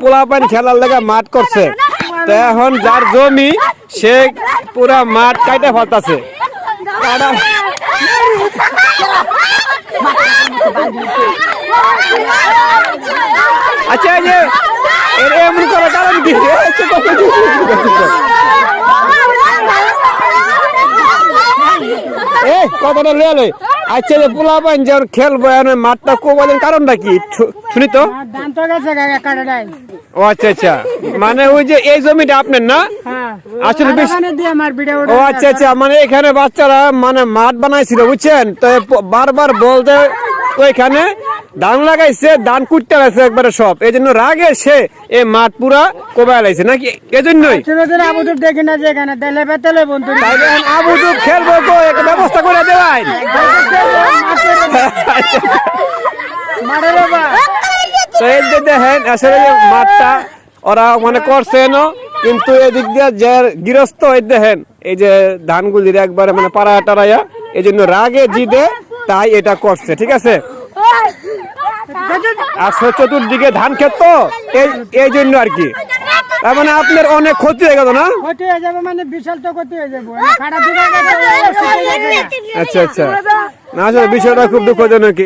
পোলাপান খেলার লেগে মাঠ করছে। তো এখন যার জমি, সে পুরা মাঠ কাইটা ফেলতাছে। আচ্ছা কথাটা লই। আচ্ছা যে পোলাপান যে খেলব মাঠটা কোবালেন কারণটা কি? শুনি তো। নাই। ও আচ্ছা আচ্ছা। মানে ওই যে এই জমিটা আপনার না? হ্যাঁ। আসলে ও আচ্ছা আচ্ছা। মানে এখানে বাচ্চারা মানে মাঠ বানাইছিল বুঝছেন? তো বারবার বলতে ওইখানে ধান লাগাইছে ধান কুটতে লাগছে একবারে সব। এই জন্য রাগে সে এই মাঠ পুরা কোবাই লাইছে নাকি? এজন্যই। ছোটদের আবুদুর দেখি না যে এখানে। তেলে বেতেলে বন্ধু। তাইলে এখন আবু তো খেলব তো একটা ব্যবস্থা করে দেওয়াই। তো এই যে দেখেন আসলে মাঠটা ওরা মানে করছে কিন্তু এদিক দিয়ে যে গৃহস্থ এই দেখেন এই যে ধানগুলির একবারে মানে পাড়া টাড়াইয়া এই জন্য রাগে জিদে তাই এটা করছে ঠিক আছে? আর সে চতুর্দিকে ধান ক্ষেত তো এই এই জন্য আর কি। তার মানে আপনার অনেক ক্ষতি হয়ে গেল না? ক্ষতি হয়ে যাবে মানে বিশাল তো ক্ষতি হয়ে যাবে। আচ্ছা আচ্ছা। না আসলে বিষয়টা খুব দুঃখজনক।